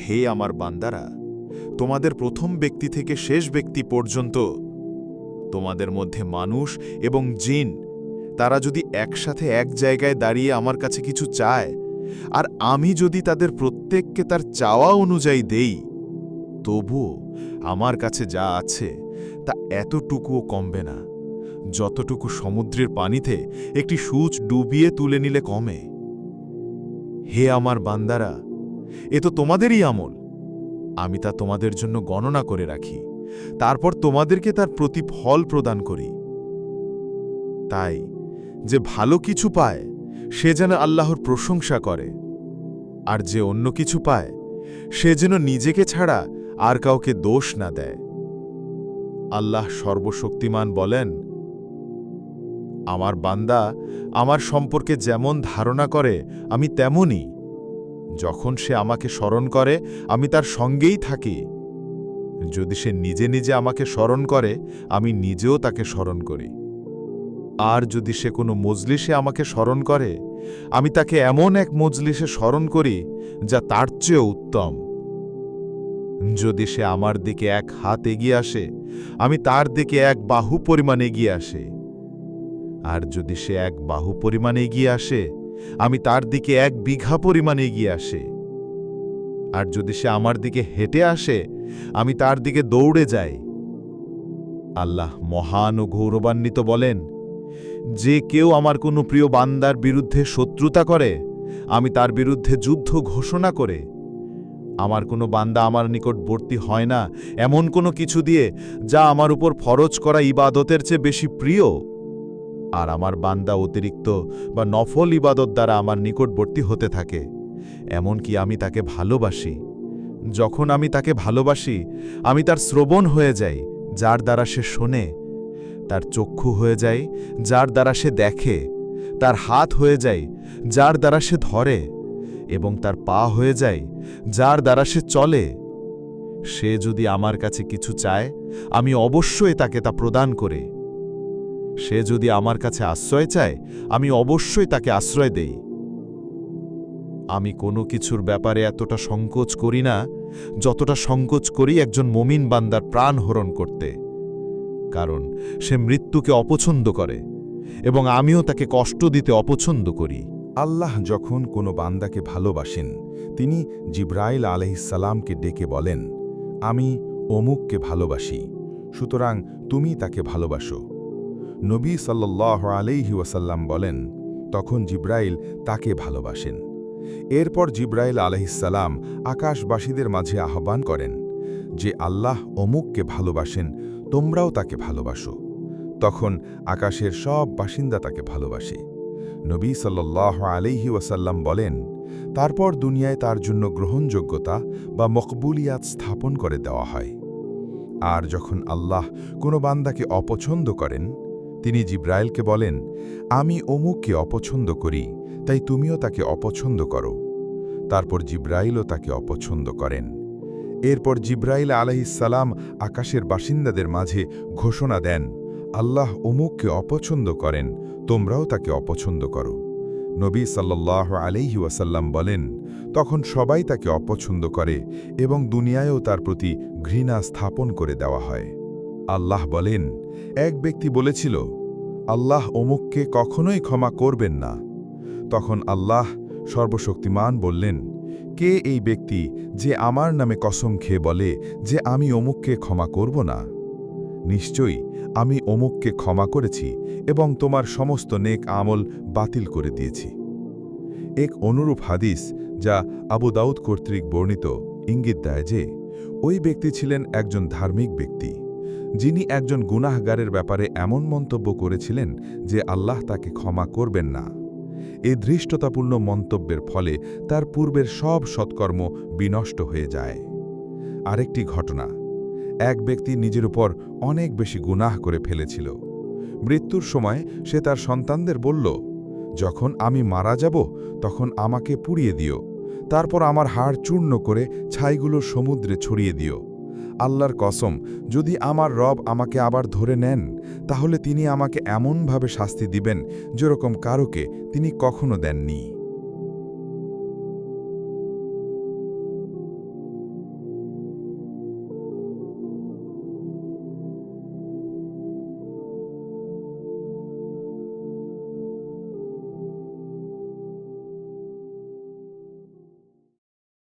হে আমার বান্দারা, তোমাদের প্রথম ব্যক্তি থেকে শেষ ব্যক্তি পর্যন্ত তোমাদের মধ্যে মানুষ এবং জিন, তারা যদি একসাথে এক জায়গায় দাঁড়িয়ে আমার কাছে কিছু চায়, আর আমি যদি তাদের প্রত্যেককে তার চাওয়া অনুযায়ী দেই, তবুও আমার কাছে যা আছে তা এতটুকুও কমবে না। যতটুকু সমুদ্রের পানিতে একটি সূচ ডুবিয়ে তুলে নিলে কমে। হে আমার বান্দারা এ তো তোমাদেরই আমল। আমি তা তোমাদের জন্য গণনা করে রাখি। তারপর তোমাদেরকে তার প্রতিফল প্রদান করি। তাই যে ভালো কিছু পায়, সে যেন আল্লাহর প্রশংসা করে। আর যে অন্য কিছু পায়, সে যেন নিজেকে ছাড়া আর কাউকে দোষ না দেয়। আল্লাহ সর্বশক্তিমান বলেন, আমার বান্দা আমার সম্পর্কে যেমন ধারণা করে, আমি তেমনই যখন সে আমাকে স্মরণ করে, আমি তার সঙ্গেই থাকি। যদি সে নিজে নিজে আমাকে স্মরণ করে, আমি নিজেও তাকে স্মরণ করি। আর যদি সে কোনো মজলিসে আমাকে স্মরণ করে, আমি তাকে এমন এক মজলিসে স্মরণ করি, যা তার চেয়েও উত্তম। যদি সে আমার দিকে এক হাত এগিয়ে আসে, আমি তার দিকে এক বাহু পরিমাণ এগিয়ে আসে। আর যদি সে এক বাহু পরিমাণ এগিয়ে আসে আমি তার দিকে এক বিঘা পরিমাণ এগিয়ে আসে। আর যদি সে আমার দিকে হেঁটে আসে, আমি তার দিকে দৌড়ে যাই। আল্লাহ মহান ও গৌরবান্বিত বলেন, যে কেউ আমার কোনো প্রিয় বান্দার বিরুদ্ধে শত্রুতা করে, আমি তার বিরুদ্ধে যুদ্ধ ঘোষণা করে। আমার কোনো বান্দা আমার নিকটবর্তী হয় না, এমন কোনো কিছু দিয়ে যা আমার উপর ফরজ করা ইবাদতের চেয়ে বেশি প্রিয়। আর আমার বান্দা অতিরিক্ত বা নফল ইবাদত দ্বারা আমার নিকটবর্তী হতে থাকে। এমনকি আমি তাকে ভালোবাসি। যখন আমি তাকে ভালোবাসি, আমি তার শ্রবণ হয়ে যাই, যার দ্বারা সে শোনে। তার চক্ষু হয়ে যায় যার দ্বারা সে দেখে। তার হাত হয়ে যায় যার দ্বারা সে ধরে। এবং তার পা হয়ে যায় যার দ্বারা সে চলে। সে যদি আমার কাছে কিছু চায়, আমি অবশ্যই তাকে তা প্রদান করে। সে যদি আমার কাছে আশ্রয় চায়, আমি অবশ্যই তাকে আশ্রয় দেই। আমি কোনো কিছুর ব্যাপারে এতটা সংকোচ করি না, যতটা সংকোচ করি একজন মমিন বান্দার প্রাণ হরণ করতে। কারণ সে মৃত্যুকে অপছন্দ করে, এবং আমিও তাকে কষ্ট দিতে অপছন্দ করি। আল্লাহ যখন কোনো বান্দাকে ভালোবাসেন, তিনি জিব্রাইল আলহিসাল্লামকে ডেকে বলেন, আমি অমুককে ভালোবাসি, সুতরাং তুমি তাকে ভালোবাসো। নবী সাল্লাহ আলাইহি ওয়াসাল্লাম বলেন, তখন জিব্রাইল তাকে ভালোবাসেন। এরপর জিব্রাইল আলহিসাল্লাম আকাশবাসীদের মাঝে আহ্বান করেন যে, আল্লাহ অমুককে ভালোবাসেন, তোমরাও তাকে ভালোবাসো। তখন আকাশের সব বাসিন্দা তাকে ভালোবাসে। নবী সাল্লাহ আলাইহি ওয়াসাল্লাম বলেন, তারপর দুনিয়ায় তার জন্য গ্রহণযোগ্যতা বা মকবুলিয়াত স্থাপন করে দেওয়া হয়। আর যখন আল্লাহ কোনো বান্দাকে অপছন্দ করেন তিনি জিব্রায়েলকে বলেন, আমি অমুককে অপছন্দ করি, তাই তুমিও তাকে অপছন্দ করো। তারপর জিব্রাইলও তাকে অপছন্দ করেন। এরপর জিব্রাইল আলাইসালাম আকাশের বাসিন্দাদের মাঝে ঘোষণা দেন, আল্লাহ অমুককে অপছন্দ করেন, তোমরাও তাকে অপছন্দ করো। নবী সাল্লাহ আলাইহি ওয়াসাল্লাম বলেন, তখন সবাই তাকে অপছন্দ করে এবং দুনিয়ায়ও তার প্রতি ঘৃণা স্থাপন করে দেওয়া হয়। আল্লাহ বলেন, এক ব্যক্তি বলেছিল, আল্লাহ অমুককে কখনোই ক্ষমা করবেন না। তখন আল্লাহ সর্বশক্তিমান বললেন, কে এই ব্যক্তি যে আমার নামে কসম খেয়ে বলে যে আমি অমুককে ক্ষমা করব না? নিশ্চয়ই আমি অমুককে ক্ষমা করেছি এবং তোমার সমস্ত নেক আমল বাতিল করে দিয়েছি। এক অনুরূপ হাদিস যা আবু দাউদ কর্তৃক বর্ণিত ইঙ্গিত দেয় যে, ওই ব্যক্তি ছিলেন একজন ধার্মিক ব্যক্তি। যিনি একজন গুনাহগারের ব্যাপারে এমন মন্তব্য করেছিলেন যে আল্লাহ তাকে ক্ষমা করবেন না। এই ধৃষ্টতাপূর্ণ মন্তব্যের ফলে তার পূর্বের সব সৎকর্ম বিনষ্ট হয়ে যায়। আরেকটি ঘটনা, এক ব্যক্তি নিজের উপর অনেক বেশি গুনাহ করে ফেলেছিল। মৃত্যুর সময় সে তার সন্তানদের বলল, যখন আমি মারা যাব, তখন আমাকে পুড়িয়ে দিও। তারপর আমার হাড় চূর্ণ করে ছাইগুলো সমুদ্রে ছড়িয়ে দিও। আল্লাহর কসম, যদি আমার রব আমাকে আবার ধরে নেন, তাহলে তিনি আমাকে এমনভাবে শাস্তি দিবেন যেরকম কারোকে তিনি কখনো দেননি।